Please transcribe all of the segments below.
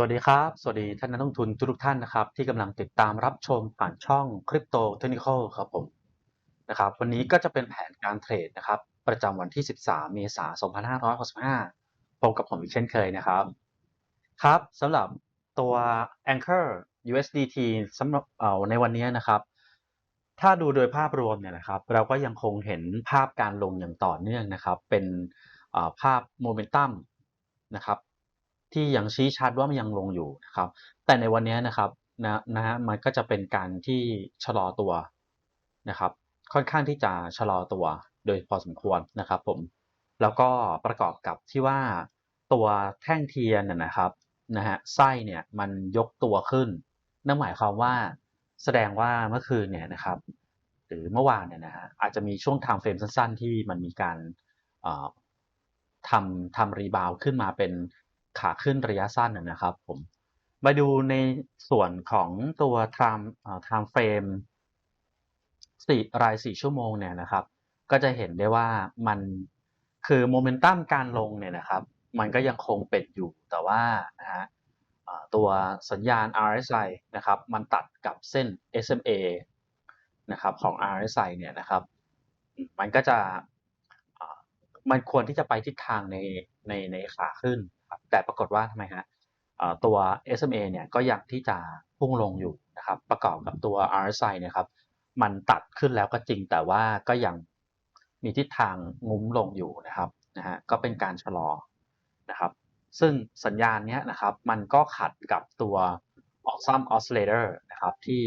สวัสดีครับ สวัสดีท่านนักลงทุนทุกท่านนะครับ ที่กำลังติดตามรับชมผ่านช่อง Crypto Technical ครับผมนะครับ วันนี้ก็จะเป็นแผนการเทรดนะครับ ประจำวันที่ 13 เมษายน 2565 พบกับผมอีกเช่นเคยนะครับ ครับสำหรับตัว Anchor USDT สำหรับเอ่อในวันนี้นะครับ ถ้าดูโดยภาพรวมเนี่ยนะครับ เราก็ยังคงเห็นภาพการลงอย่างต่อเนื่องนะครับ เป็นภาพโมเมนตัมนะครับ ที่ยังชี้ชัดว่ามันยังลงอยู่นะครับ แต่ในวันนี้นะครับนะนะฮะมันก็จะเป็นการที่ชะลอตัวนะครับ ค่อนข้างที่จะชะลอตัวโดยพอสมควรนะครับผมแล้วก็ประกอบกับที่ว่าตัวแท่งเทียนนะนะครับนะฮะไส้เนี่ยมันยกตัวขึ้น นั่นหมายความว่าแสดงว่าเมื่อคืนเนี่ยนะครับหรือเมื่อวานเนี่ยนะฮะอาจจะมีช่วงไทม์เฟรมสั้น ๆ ที่มันมีการทำทำรีบาวขึ้นมาเป็น ขาขึ้นระยะสั้นนะนะครับผมมาดูในส่วนของตัว time time frame สี่รายสี่ชั่วโมงเนี่ยนะครับ ก็จะเห็นได้ว่ามันคือโมเมนตัมการลงเนี่ยนะครับ มันก็ยังคงเป็นอยู่แต่ว่านะฮะตัวสัญญาณ RSI นะครับ มันตัดกับเส้น SMA นะครับของ RSI เนี่ยนะครับ มันก็จะมันควรที่จะไปทิศทางในในในขาขึ้น ครับแต่ปรากฏว่าทำไมฮะตัว SMA เนี่ยก็ยังที่จะพุ่งลงอยู่นะครับประกอบกับตัว RSI นะครับมันตัดขึ้นแล้วก็จริงแต่ว่าก็ยังมีทิศทางงุ้มลงอยู่นะครับนะฮะก็เป็นการชะลอนะครับซึ่งสัญญาณเนี้ยนะครับมันก็ขัดกับตัว Awesome Oscillator นะครับที่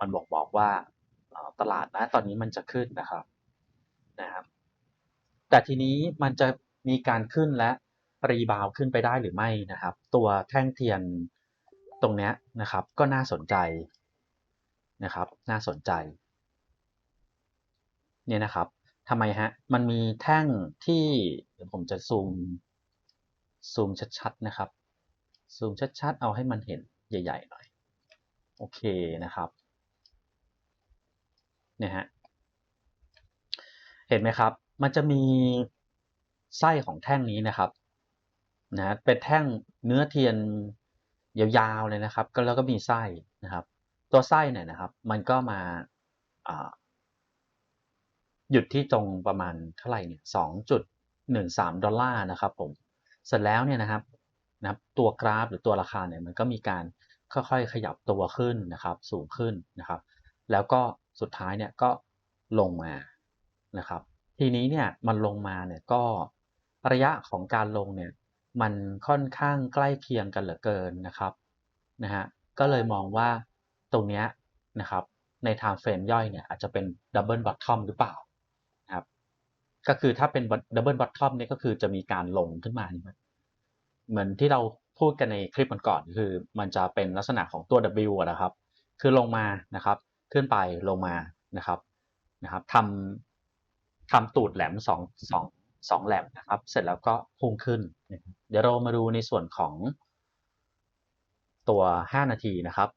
มันบอกบอกว่าตลาดนะตอนนี้มันจะขึ้นนะครับนะครับแต่ทีนี้มันจะมีการขึ้นและ รีบาวขึ้นไปได้หรือไม่นะครับ ตัวแท่งเทียนตรงเนี้ยนะครับ ก็น่าสนใจนะครับ น่าสนใจเนี่ยนะครับทำไมฮะ มันมีแท่งที่เดี๋ยวผมจะซูมซูมชัดๆนะครับ ซูมชัดๆ เอาให้มันเห็นใหญ่ๆหน่อย โอเคนะครับ เนี่ยฮะ เห็นไหมครับ มันจะมีไส้ของแท่งนี้นะครับ นะเป็นแท่งเนื้อเทียนยาวๆเลยนะครับ ก็แล้วก็มีไส้นะครับ ตัวไส้เนี่ยนะครับ มันก็มาหยุดที่ตรงประมาณเท่าไหร่เนี่ยสองจุดหนึ่งสามดอลลาร์นะครับผมเสร็จแล้วเนี่ยนะครับนะครับตัวกราฟหรือตัวราคาเนี่ยมันก็มีการค่อยๆขยับตัวขึ้นนะครับ สูงขึ้นนะครับ แล้วก็สุดท้ายเนี่ยก็ลงมานะครับ ทีนี้เนี่ยมันลงมาเนี่ยก็ระยะของการลงเนี่ย มันค่อนข้างใกล้เคียงกันเหลือเกินนะครับนะฮะก็เลยมองว่าตรงนี้นะครับใน time frame ย่อยเนี่ยอาจจะเป็น double bottom หรือเปล่านะครับก็คือถ้าเป็น double bottom เนี่ยก็คือจะมีการลงขึ้นมานี่เหมือนที่เราพูดกันในคลิปก่อนๆคือมันจะเป็นลักษณะของตัว W อะนะครับ คือลงมานะครับ ขึ้นไปลงมานะครับนะครับทำทำตูดแหลมสองสองสองแหลมนะครับ เสร็จแล้วก็พุ่งขึ้นนะครับ เดี๋ยวเรามาดูในส่วนของตัว 5 นาทีนะครับ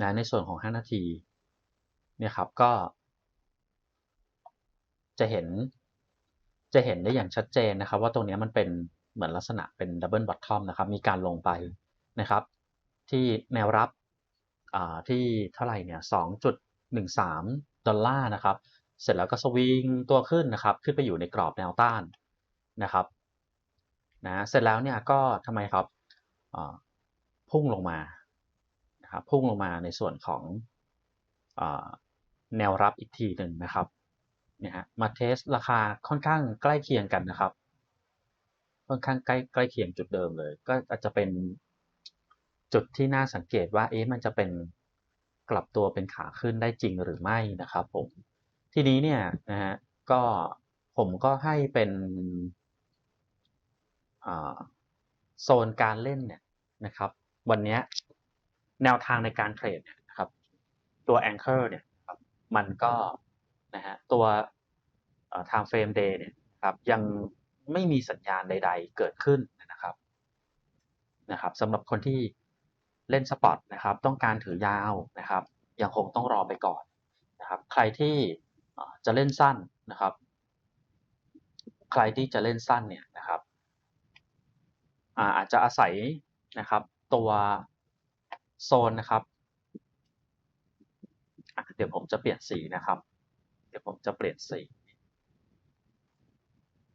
นะในส่วนของ 5 นาทีเนี่ยครับก็ จะเห็นจะเห็นได้อย่างชัดเจนนะครับ ว่าตรงนี้มันเป็นเหมือนลักษณะเป็นดับเบิลบอททอมนะครับ มีการลงไปนะครับ ที่แนวรับที่เท่าไหร่เนี่ย2.13 ดอลลาร์นะครับ เสร็จแล้วก็สวิงตัวขึ้นนะครับ ขึ้นไปอยู่ในกรอบแนวต้านนะครับนะเสร็จแล้วเนี่ยก็ทำไมครับพุ่งลงมานะครับพุ่งลงมาในส่วนของอแนวรับอีกทีหนึ่งนะครับเนี่ยฮะมาเทสราคาค่อนข้างใกล้เคียงกันนะครับ ค่อนข้างใกล้ใกล้เคียงจุดเดิมเลย ก็อาจจะเป็นจุดที่น่าสังเกตว่าเอ๊ะมันจะเป็นกลับตัวเป็นขาขึ้นได้จริงหรือไม่นะครับผม ทีนี้เนี่ยนะฮะก็ผมก็ให้เป็นโซนการเล่นเนี่ยนะครับ วันนี้แนวทางในการเทรดเนี่ยนะครับตัว Anchor เนี่ยครับมันก็นะฮะตัวเอ่อ time frame day เนี่ยครับยังไม่มีสัญญาณใด ๆ เกิดขึ้นนะครับนะครับสำหรับคนที่เล่นสปอตนะครับ ต้องการถือยาวนะครับ ยังคงต้องรอไปก่อนนะครับ ใครที่ จะเล่นสั้นนะครับ ใครที่จะเล่นสั้นเนี่ยนะครับอ่าอาจจะอาศัยนะครับตัวโซนนะครับ เดี๋ยวผมจะเปลี่ยนสีนะครับ เดี๋ยวผมจะเปลี่ยนสี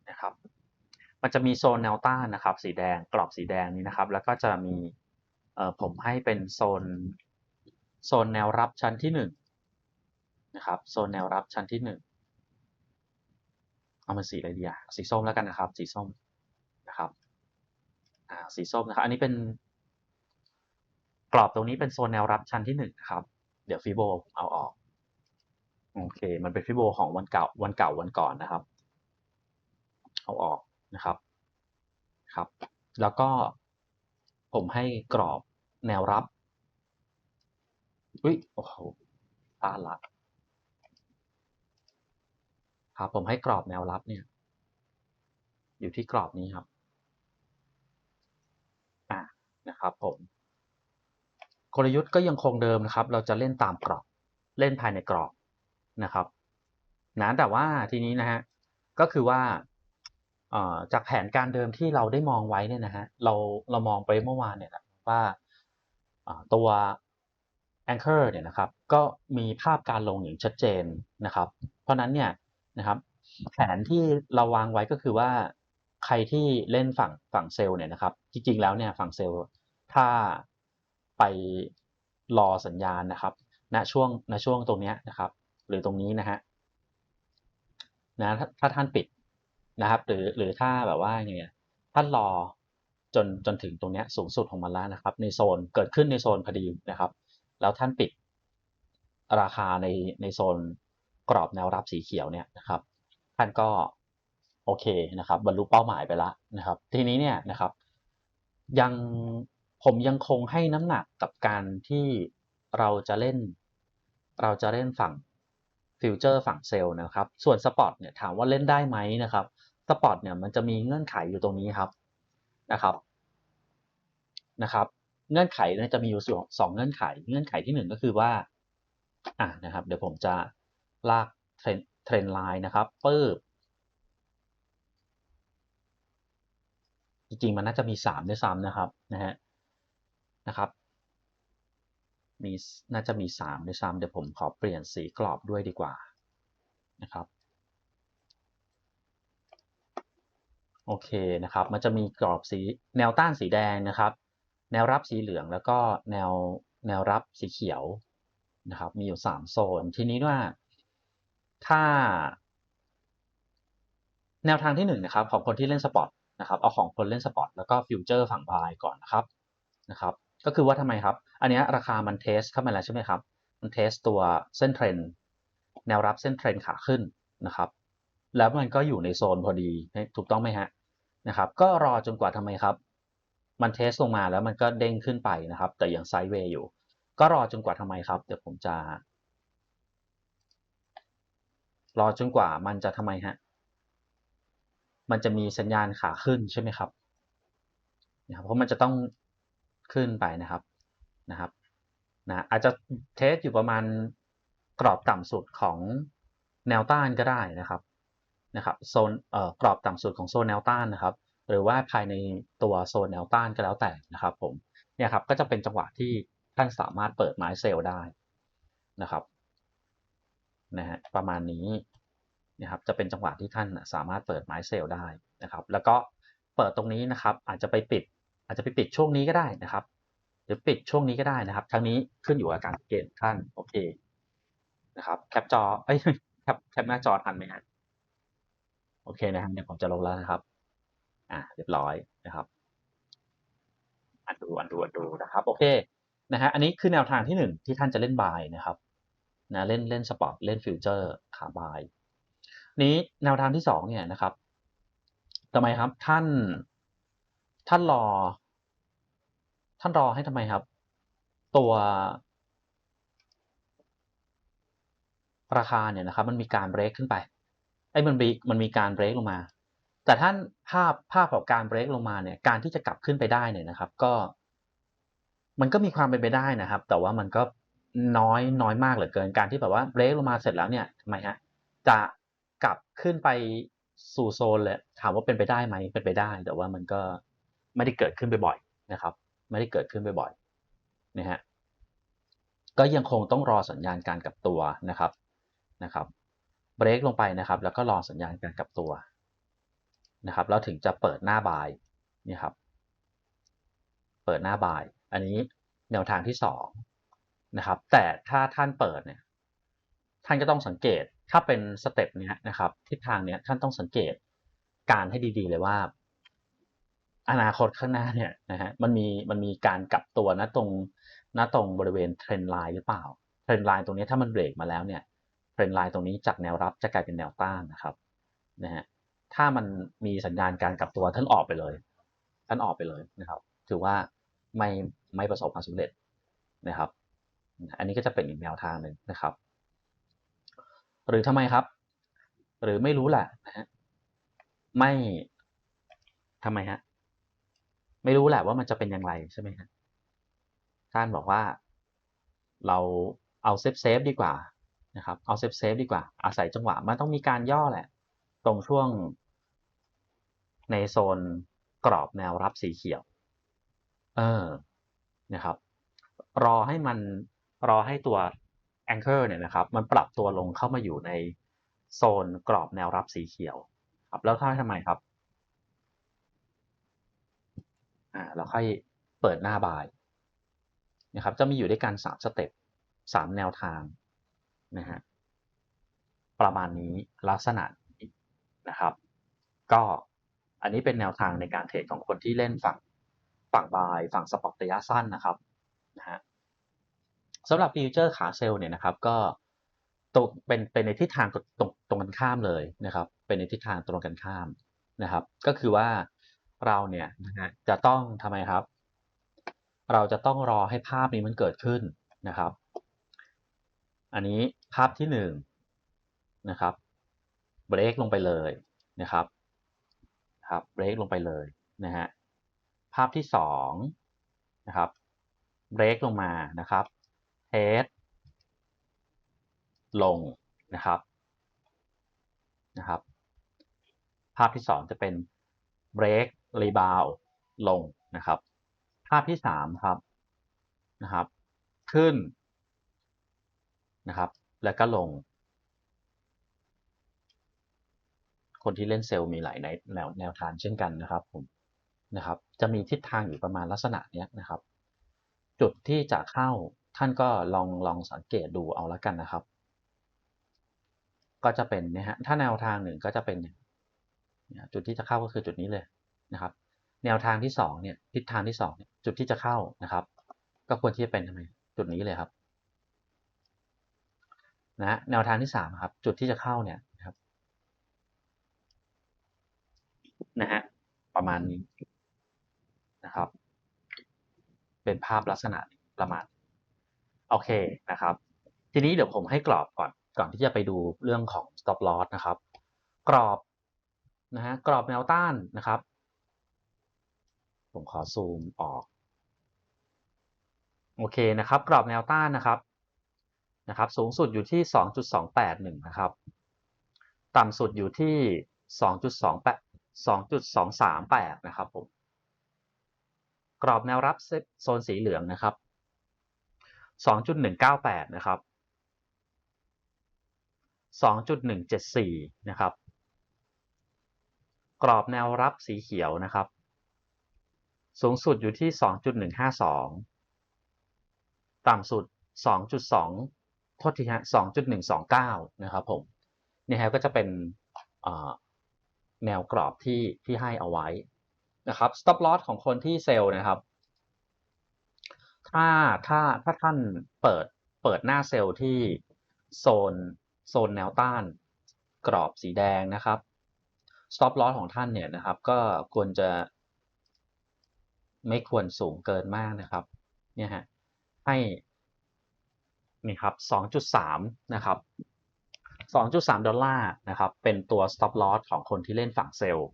นะครับ มันจะมีโซนแนวต้านนะครับ สีแดงกรอบสีแดงนี้นะครับ แล้วก็จะมีเอ่อผมให้เป็นโซนโซนแนวรับชั้นที่ห นะครับโซนแนวรับชั้นที่หนึ่งเอามันสีอะไรดีอะสีส้มแล้วกันนะครับ สีส้มนะครับอ่าสีส้มนะครับ อันนี้เป็นกรอบตรงนี้เป็นโซนแนวรับชั้นที่หนึ่งนะครับ เดี๋ยวฟิโบเอาออกโอเค มันเป็นฟิโบของวันเก่าวันเก่าวันก่อนนะครับ เอาออกนะครับครับ แล้วก็ผมให้กรอบแนวรับ อุ้ย โอ้โหพลาดละ ครับผมให้กรอบแนวรับเนี่ย อยู่ที่กรอบนี้ครับอ่านะครับผมกลยุทธ์ก็ยังคงเดิมนะครับ เราจะเล่นตามกรอบเล่นภายในกรอบนะครับนะแต่ว่าทีนี้นะฮะก็คือว่าเอ่อจากแผนการเดิมที่เราได้มองไว้เนี่ยนะฮะเราเรามองไปเมื่อวานเนี่ยนะว่าตัว anchor เนี่ยนะครับ ก็มีภาพการลงอย่างชัดเจนนะครับ เพราะนั้นเนี่ย นะครับ แผนที่เราวางไว้ก็คือว่าใครที่เล่นฝั่งฝั่งเซลล์เนี่ยนะครับ จริงๆแล้วเนี่ยฝั่งเซลล์ถ้าไปรอสัญญาณนะครับณช่วงณช่วงตรงนี้นะครับ หรือตรงนี้นะฮะนะถ้าถ้าท่านปิดนะครับ หรือหรือถ้าแบบว่าไงอะท่านรอจนจนถึงตรงนี้สูงสุดของมันแล้วนะครับ ในโซนเกิดขึ้นในโซนพอดีนะครับ แล้วท่านปิดราคาในในโซน กรอบแนวรับสีเขียวเนี่ยนะครับท่านก็โอเคนะครับบรรลุเป้าหมายไปแล้วนะครับ ทีนี้เนี่ยนะครับ ยังผมยังคงให้น้ำหนักกับการที่เราจะเล่น เราจะเล่นฝั่งฟิวเจอร์ฝั่งเซลล์นะครับ ส่วนสปอตเนี่ยถามว่าเล่นได้ไหมนะครับสปอตเนี่ยมันจะมีเงื่อนไขอยู่ตรงนี้ครับนะครับนะครับ เงื่อนไขเนี่ยจะมีอยู่สองสองเงื่อนไข เงื่อนไขที่หนึ่งก็คือว่าอ่านะครับ เดี๋ยวผมจะ ลากเทรนไลน์นะครับปึ๊บจริงๆมันน่าจะมีสามด้วยซ้ำนะครับนะฮะนะครับมีน่าจะมีสามด้วยซ้ำเดี๋ยวผมขอเปลี่ยนสีกรอบด้วยดีกว่านะครับโอเคนะครับมันจะมีกรอบสีแนวต้านสีแดงนะครับ แนวรับสีเหลืองแล้วก็แนวแนวรับสีเขียวนะครับ มีอยู่สามโซน ทีนี้ว่า ถ้า แนวทางที่หนึ่งนะครับของคนที่เล่นสปอร์ตนะครับเอาของคนเล่นสปอร์ตแล้วก็ฟิวเจอร์ฝั่งบายก่อนนะครับนะครับก็คือว่าทำไมครับ อันนี้ราคามันเทสเข้ามาแล้วใช่ไหมครับ มันเทสตัวเส้นเทรนแนวรับเส้นเทรนขาขึ้นนะครับ แล้วมันก็อยู่ในโซนพอดีถูกต้องไหมฮะนะครับ ก็รอจนกว่าทำไมครับ มันเทสลงมาแล้วมันก็เด้งขึ้นไปนะครับ แต่ยังไซด์เวย์อยู่ ก็รอจนกว่าทำไมครับ เดี๋ยวผมจะ รอจนกว่ามันจะทำไมฮะ มันจะมีสัญญาณขาขึ้นใช่ไหมครับนะครับเพราะมันจะต้องขึ้นไปนะครับนะครับนะอาจจะเทสอยู่ประมาณกรอบต่ำสุดของแนวต้านก็ได้นะครับนะครับโซนเอ่อกรอบต่ำสุดของโซนแนวต้านนะครับ หรือว่าภายในตัวโซนแนวต้านก็แล้วแต่นะครับผมเนี่ยครับก็จะเป็นจังหวะที่ท่านสามารถเปิดไม้เซลล์ได้นะครับ นะฮะประมาณนี้นะครับจะเป็นจังหวะที่ท่านสามารถเปิดไม้เซลล์ได้นะครับ แล้วก็เปิดตรงนี้นะครับ อาจจะไปปิด อาจจะไปปิดช่วงนี้ก็ได้นะครับ หรือปิดช่วงนี้ก็ได้นะครับ ทั้งนี้ขึ้นอยู่กับการเกณฑ์ท่านโอเคนะครับแคปจอเอ้ยแคปแคปหน้าจอทันไหมฮะโอเคนะครับเดี๋ยวผมจะลงแล้วนะครับ อ่าเรียบร้อยนะครับอันดูอันดูอันดูนะครับ โอเคนะฮะอันนี้คือแนวทางที่หนึ่งที่ท่านจะเล่นบายนะครับ นะเล่นเล่นสปอร์ตเล่นฟิวเจอร์ขาบายนี้แนวทางที่สองเนี่ยนะครับทำไมครับท่านท่านรอ ท่านรอให้ทำไมครับ ตัว ราคาเนี่ยนะครับ มันมีการเบรกขึ้นไปไอ้มันมีมันมีการเบรกลงมา แต่ท่านภาพภาพของการเบรกลงมาเนี่ย การที่จะกลับขึ้นไปได้เนี่ยนะครับ ก็ มันก็มีความเป็นไปได้นะครับ แต่ว่ามันก็ น้อยน้อยมากเหลือเกินการที่แบบว่าเบรกลงมาเสร็จแล้วเนี่ยทำไมฮะจะกลับขึ้นไปสู่โซนเลยถามว่าเป็นไปได้ไหมเป็นไปได้ แต่ว่ามันก็ไม่ได้เกิดขึ้นบ่อยๆนะครับ ไม่ได้เกิดขึ้นบ่อยๆนะฮะก็ยังคงต้องรอสัญญาณการกลับตัวนะครับนะครับเบรกลงไปนะครับ แล้วก็รอสัญญาณการกลับตัวนะครับแล้วถึงจะเปิดหน้าบายนี่ครับ เปิดหน้าบาย อันนี้แนวทางที่สอง นะครับ แต่ถ้าท่านเปิดเนี่ยท่านก็ต้องสังเกตถ้าเป็นสเต็ปเนี้ยนะครับทิศทางเนี้ยท่านต้องสังเกตการให้ดีๆเลยว่า อนาคตข้างหน้าเนี่ยนะฮะมันมีมันมีการกลับตัวนะตรงณตรงบริเวณเทรนไลน์หรือเปล่าเทรนไลน์ตรงนี้ถ้ามันเบรกมาแล้วเนี่ยเทรนไลน์ตรงนี้จากแนวรับจะกลายเป็นแนวต้านนะครับนะฮะถ้ามันมีสัญญาณการกลับตัวท่านออกไปเลย ท่านออกไปเลยนะครับ ถือว่าไม่ไม่ประสบความสำเร็จนะครับ อันนี้ก็จะเป็นอีกแนวทางหนึ่งนะครับ หรือทำไมครับ หรือไม่รู้แหละนะฮะไม่ทำไมฮะไม่รู้แหละว่ามันจะเป็นอย่างไรใช่ไหมฮะท่านบอกว่าเราเอาเซฟเซฟดีกว่านะครับ เอาเซฟเซฟดีกว่า อาศัยจังหวะมันต้องมีการย่อแหละ ตรงช่วงในโซนกรอบแนวรับสีเขียว เออ นะครับ รอให้มัน รอให้ตัว anchor เนี่ยนะครับมันปรับตัวลงเข้ามาอยู่ในโซนกรอบแนวรับสีเขียวครับแล้วถ้าทำไมครับอ่าเราค่อยเปิดหน้าบายนะครับจะมีอยู่ด้วยกันสามสเต็ปสามแนวทางนะฮะประมาณนี้ลักษณะนี้นะครับ ก็อันนี้เป็นแนวทางในการเทรดของคนที่เล่นฝั่งฝั่งบายฝั่งสปอตระยะสั้นนะครับ สำหรับฟิวเจอร์ขาเซลล์เนี่ยนะครับก็ตรงเป็นเป็นในทิศทางตรงตรงกันข้ามเลยนะครับ เป็นในทิศทางตรงกันข้ามนะครับ ก็คือว่าเราเนี่ยนะฮะจะต้องทำไมครับ เราจะต้องรอให้ภาพนี้มันเกิดขึ้นนะครับ อันนี้ภาพที่หนึ่งนะครับเบรกลงไปเลยนะครับครับเบรกลงไปเลยนะฮะภาพที่สองนะครับเบรกลงมานะครับ เทสลงนะครับนะครับ ภาพที่สองจะเป็นเบรกรีบาวลงนะครับ ภาพที่สามครับนะครับ ขึ้นนะครับ แล้วก็ลง คนที่เล่นเซลล์มีหลายแนวแนวทางเช่นกันนะครับผมนะครับ จะมีทิศทางอยู่ประมาณลักษณะนี้นะครับ จุดที่จะเข้า ท่านก็ลองลองสังเกตดูเอาละกันนะครับ ก็จะเป็นนี่ยฮะถ้าแนวทางหนึ่งก็จะเป็นเนี่ยจุดที่จะเข้าก็คือจุดนี้เลยนะครับ แนวทางที่สองเนี่ยทิศทางที่สองเนี่ยจุดที่จะเข้านะครับ ก็ควรที่จะเป็นทำไมจุดนี้เลยครับนะแนวทางที่สามครับจุดที่จะเข้าเนี่ยนะครับนะฮะประมาณนี้นะครับ เป็นภาพลักษณะประมาณ โอเคนะครับ ทีนี้เดี๋ยวผมให้กรอบก่อนก่อนที่จะไปดูเรื่องของ stop loss นะครับ กรอบนะฮะกรอบแนวต้านนะครับ ผมขอซูมออก โอเคนะครับ กรอบแนวต้านนะครับนะครับ สูงสุดอยู่ที่ 2.281 นะครับ ต่ำสุดอยู่ที่ 2.28 2.238 นะครับผม กรอบแนวรับโซนสีเหลืองนะครับ 2.198 นะครับ 2.174 นะครับ กรอบแนวรับสีเขียวนะครับ สูงสุดอยู่ที่ 2.152 ต่ำสุด 2.2 โทษทีฮะ 2.129 นะครับผม นี่ฮะก็จะเป็นแนวกรอบที่ที่ให้เอาไว้นะครับ stop loss ของคนที่เซลล์นะครับ ถ้าถ้าถ้าท่านเปิดเปิดหน้าเซลล์ที่โซนโซนแนวต้านกรอบสีแดงนะครับ stop loss ของท่านเนี่ยนะครับ ก็ควรจะ ไม่ควรสูงเกินมากนะครับเนี่ยฮะให้นี่ครับ 2.3 นะครับ 2.3 ดอลลาร์นะครับ เป็นตัว stop loss ของคนที่เล่นฝั่งเซลล์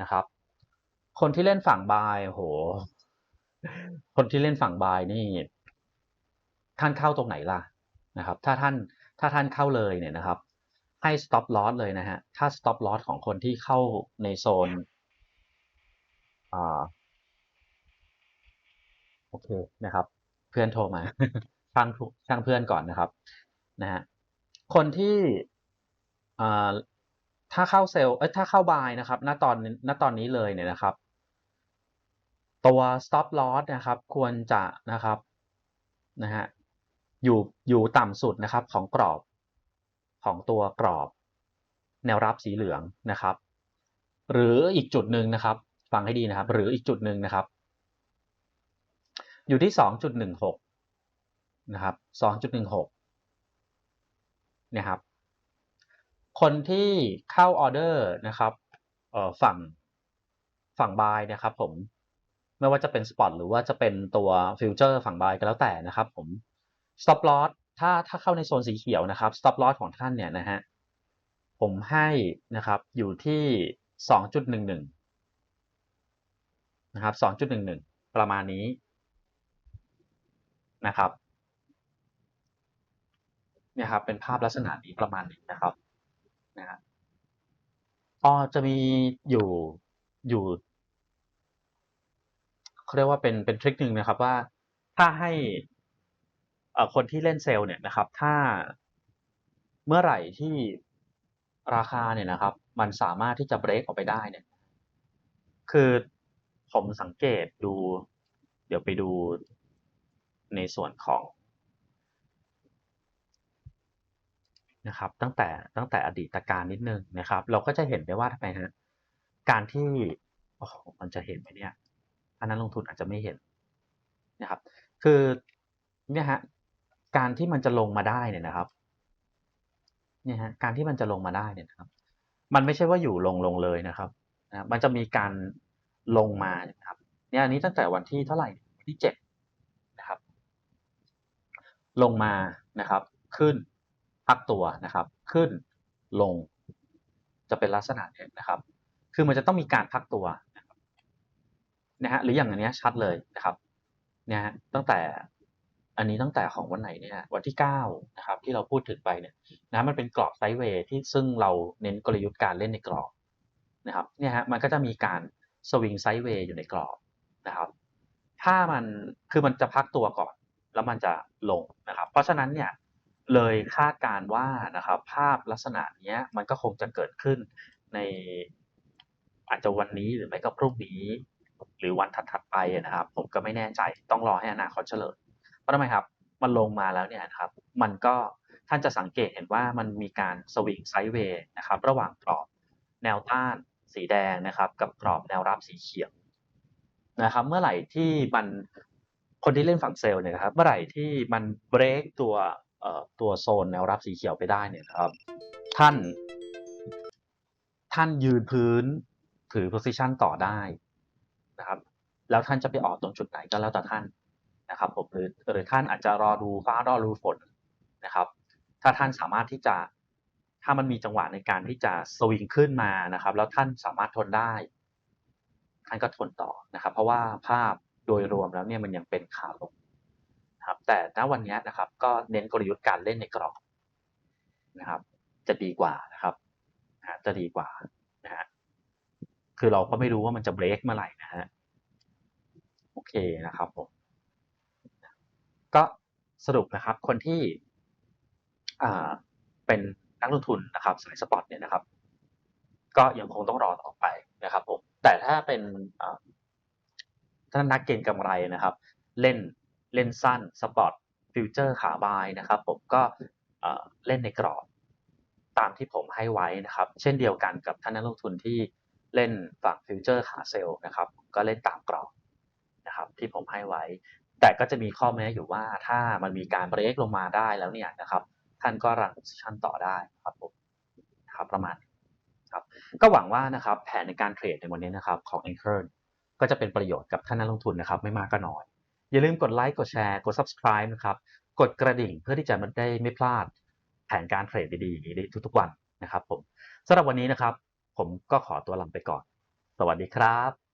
นะครับ คนที่เล่นฝั่งบายโห คนที่เล่นฝั่งบายนี่ ท่านเข้าตรงไหนล่ะนะครับ ถ้าท่านถ้าท่านเข้าเลยเนี่ยนะครับ ให้ stop loss เลยนะฮะถ้า stop loss ของคนที่เข้าในโซนอ่าโอเคนะครับ เพื่อนโทรมาช่างช่างเพื่อนก่อนนะครับนะฮะคนที่อ่าถ้าเข้าเซลล์เอ้ยถ้าเข้าบายนะครับ ณตอนณตอนนี้เลยเนี่ยนะครับ ตัว stop loss นะครับ ควรจะนะครับนะฮะอยู่อยู่ต่ำสุดนะครับของกรอบของตัวกรอบ แนวรับสีเหลืองนะครับ หรืออีกจุดหนึ่งนะครับ ฟังให้ดีนะครับ หรืออีกจุดหนึ่งนะครับ อยู่ที่สองจุดหนึ่งหกนะครับสองจุดหนึ่งหกนะครับ คนที่เข้าออเดอร์นะครับเอ่อฝั่งฝั่งบายนะครับผม ไม่ว่าจะเป็นสปอตหรือว่าจะเป็นตัวฟิวเจอร์ฝั่งบายก็แล้วแต่นะครับผม stop loss ถ้าถ้าเข้าในโซนสีเขียวนะครับ stop loss ของท่านเนี่ยนะฮะผมให้นะครับอยู่ที่สองจุดหนึ่งหนึ่งนะครับสองจุดหนึ่งหนึ่งประมาณนี้นะครับเนี่ยครับเป็นภาพลักษณะนี้ประมาณนี้นะครับนะฮะอ๋อจะมีอยู่อยู่ เขาเรียกว่าเป็นเป็นทริคหนึ่งนะครับว่าถ้าให้เอ่อคนที่เล่นเซลล์เนี่ยนะครับ ถ้าเมื่อไหร่ที่ราคาเนี่ยนะครับ มันสามารถที่จะเบรกออกไปได้เนี่ย คือผมสังเกตดู เดี๋ยวไปดูในส่วนของนะครับ ตั้งแต่ตั้งแต่อดีตการนิดนึงนะครับ เราก็จะเห็นได้ว่าทำไมฮะการที่โอ้โหมันจะเห็นไหมเนี่ย ถ้านักลงทุนอาจจะไม่เห็นนะครับ คือเนี่ยฮะการที่มันจะลงมาได้เนี่ยนะครับเนี่ยฮะการที่มันจะลงมาได้เนี่ยนะครับ มันไม่ใช่ว่าอยู่ลงลงเลยนะครับนะมันจะมีการลงมานะครับ เนี่ยอันนี้ตั้งแต่วันที่เท่าไหร่วันที่เจ็ดนะครับ ลงมานะครับ ขึ้นพักตัวนะครับ ขึ้นลงจะเป็นลักษณะเนี่ยนะครับ คือมันจะต้องมีการพักตัว นะฮะหรืออย่างอันนี้ชัดเลยนะครับเนี่ยฮะตั้งแต่อันนี้ตั้งแต่ของวันไหนเนี่ยวันที่เก้านะครับที่เราพูดถึงไปเนี่ยนะมันเป็นกรอบไซด์เวย์ที่ซึ่งเราเน้นกลยุทธ์การเล่นในกรอบนะครับเนี่ยฮะมันก็จะมีการสวิงไซด์เวย์อยู่ในกรอบนะครับถ้ามันคือมันจะพักตัวก่อนแล้วมันจะลงนะครับ เพราะฉะนั้นเนี่ยเลยคาดการว่านะครับภาพลักษณะเนี้ยมันก็คงจะเกิดขึ้นในอาจจะวันนี้หรือไม่ก็พรุ่งนี้ หรือวันถัดๆไปนะครับ ผมก็ไม่แน่ใจต้องรอให้อนาคตเฉลยเพราะทำไมครับ มันลงมาแล้วเนี่ยนะครับ มันก็ท่านจะสังเกตเห็นว่ามันมีการสวิงไซด์เวย์นะครับ ระหว่างกรอบแนวต้านสีแดงนะครับ กับกรอบแนวรับสีเขียวนะครับ เมื่อไหร่ที่มันคนที่เล่นฝั่งเซลล์เนี่ยนะครับ เมื่อไหร่ที่มันเบรกตัวเอ่อตัวโซนแนวรับสีเขียวไปได้เนี่ยนะครับ ท่าน ท่านยืนพื้นถือ position ต่อได้ นะครับ แล้วท่านจะไปออกตรงจุดไหนก็แล้วแต่ท่านนะครับผมหรือหรือท่านอาจจะรอดูฟ้ารอดูฝนนะครับ ถ้าท่านสามารถที่จะถ้ามันมีจังหวะในการที่จะสวิงขึ้นมานะครับ แล้วท่านสามารถทนได้ ท่านก็ทนต่อนะครับ เพราะว่าภาพโดยรวมแล้วเนี่ยมันยังเป็นขาลงครับ แต่ณวันนี้นะครับ ก็เน้นกลยุทธ์การเล่นในกรอบนะครับ จะดีกว่านะครับจะดีกว่า คือเราก็ไม่รู้ว่ามันจะเบรกเมื่อไหร่นะฮะโอเคนะครับผมก็สรุปนะครับคนที่เป็นนักลงทุนนะครับสายสปอร์ตเนี่ยนะครับ ก็ยังคงต้องรอต่อไปนะครับผมแต่ถ้าเป็นอ่าถ้านักเก็งกำไรนะครับ เล่นเล่นสั้นสปอร์ตฟิวเจอร์ขาบายนะครับ ผมก็เล่นในกรอบตามที่ผมให้ไว้นะครับ เช่นเดียวกันกับท่านนักลงทุนที่ เล่นฝั่งฟิวเจอร์ขาเซลล์นะครับ ก็เล่นตามกรอบนะครับที่ผมให้ไว้ แต่ก็จะมีข้อแม้อยู่ว่าถ้ามันมีการเบรกลงมาได้แล้วเนี่ยนะครับท่านก็รัน position ต่อได้ครับผมนะครับประมาณครับก็หวังว่านะครับแผนในการเทรดในวันนี้นะครับของ Anchor ก็จะเป็นประโยชน์กับท่านนักลงทุนนะครับไม่มากก็น้อย อย่าลืมกดไลค์กดแชร์กด subscribe นะครับกดกระดิ่งเพื่อที่จะไม่ได้ไม่พลาดแผนการเทรดดีๆอย่างนี้ทุกๆวันนะครับผมสำหรับวันนี้นะครับ ผมก็ขอตัวลาไปก่อน สวัสดีครับ